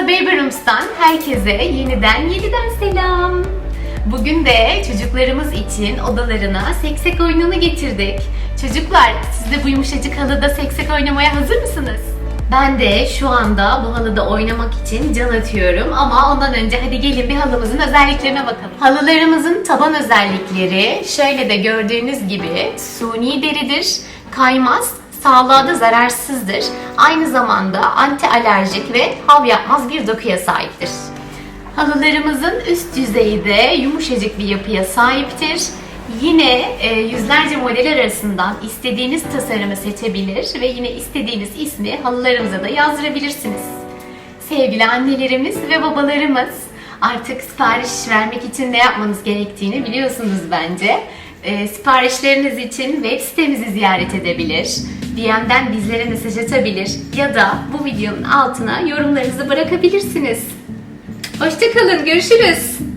Pizza Baby Rooms'tan herkese yeniden yeniden selam. Bugün de çocuklarımız için odalarına seksek oyununu getirdik. Çocuklar siz de bu yumuşacık halıda seksek oynamaya hazır mısınız? Ben de şu anda bu halıda oynamak için can atıyorum ama ondan önce hadi gelin bir halımızın özelliklerine bakalım. Halılarımızın taban özellikleri şöyle de gördüğünüz gibi suni deridir, kaymaz, sağlığa da zararsızdır. Aynı zamanda anti alerjik ve hav yapmaz bir dokuya sahiptir. Halılarımızın üst yüzeyde yumuşacık bir yapıya sahiptir. Yine e, yüzlerce model arasından istediğiniz tasarımı seçebilir ve yine istediğiniz ismi halılarımıza da yazdırabilirsiniz. Sevgili annelerimiz ve babalarımız artık sipariş vermek için ne yapmanız gerektiğini biliyorsunuz bence. E, siparişleriniz için web sitemizi ziyaret edebilir, DM'den bizlere mesaj atabilir ya da bu videonun altına yorumlarınızı bırakabilirsiniz. Hoşçakalın, görüşürüz.